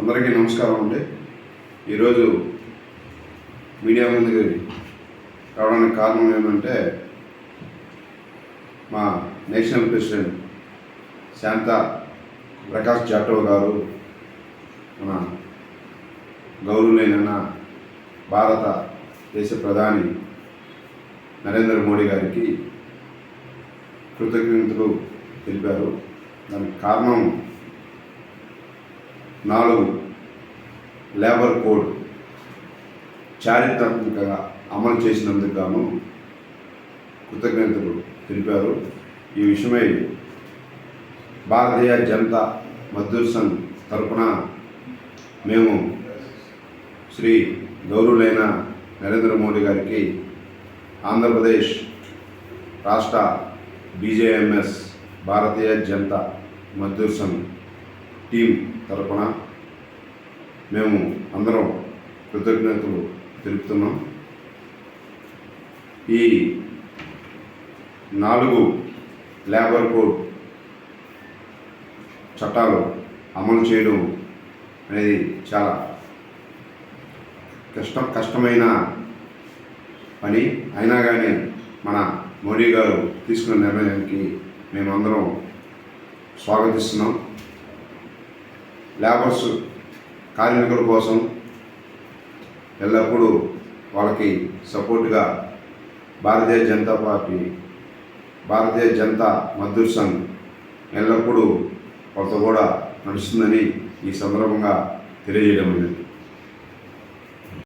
అందరికీ నమస్కారం అండి. ఈరోజు మీడియా ముందుకు రావడానికి కారణం ఏమంటే మా నేషనల్ ప్రెసిడెంట్ శాంత ప్రకాష్ జాటవ్ గారు మన గౌరవులైన భారత దేశ ప్రధాని నరేంద్ర మోడీ గారికి కృతజ్ఞతలు తెలిపారు. దానికి కారణం నాలుగు లేబర్ కోడ్ చారిత్రాత్మకంగా అమలు చేసినందుకు గాను కృతజ్ఞతలు తెలిపారు. ఈ విషయమై భారతీయ జనతా మజ్దూర్ సంఘ్ తరపున మేము శ్రీ గౌరవులైన నరేంద్ర మోడీ గారికి ఆంధ్రప్రదేశ్ రాష్ట్ర బీజేఎంఎస్ భారతీయ జనతా మజ్దూర్ సంఘ్ టీం తరపున మేము అందరం కృతజ్ఞతలు తెలుపుతున్నాం. ఈ నాలుగు లేబర్ కోడ్ చట్టాలు అమలు చేయడం అనేది చాలా కష్టం కష్టమైన పని. అయినా కానీ మన మోడీ గారు తీసుకున్న నిర్ణయానికి మేమందరం స్వాగతిస్తున్నాం. లేబర్స్ కార్మికుల కోసం ఎల్లప్పుడూ వాళ్ళకి సపోర్ట్గా భారతీయ జనతా పార్టీ భారతీయ జనతా మద్దతు సంఘ్ ఎల్లప్పుడూ వాళ్ళతో కూడా నడుస్తుందని ఈ సందర్భంగా తెలియజేయడం అనేది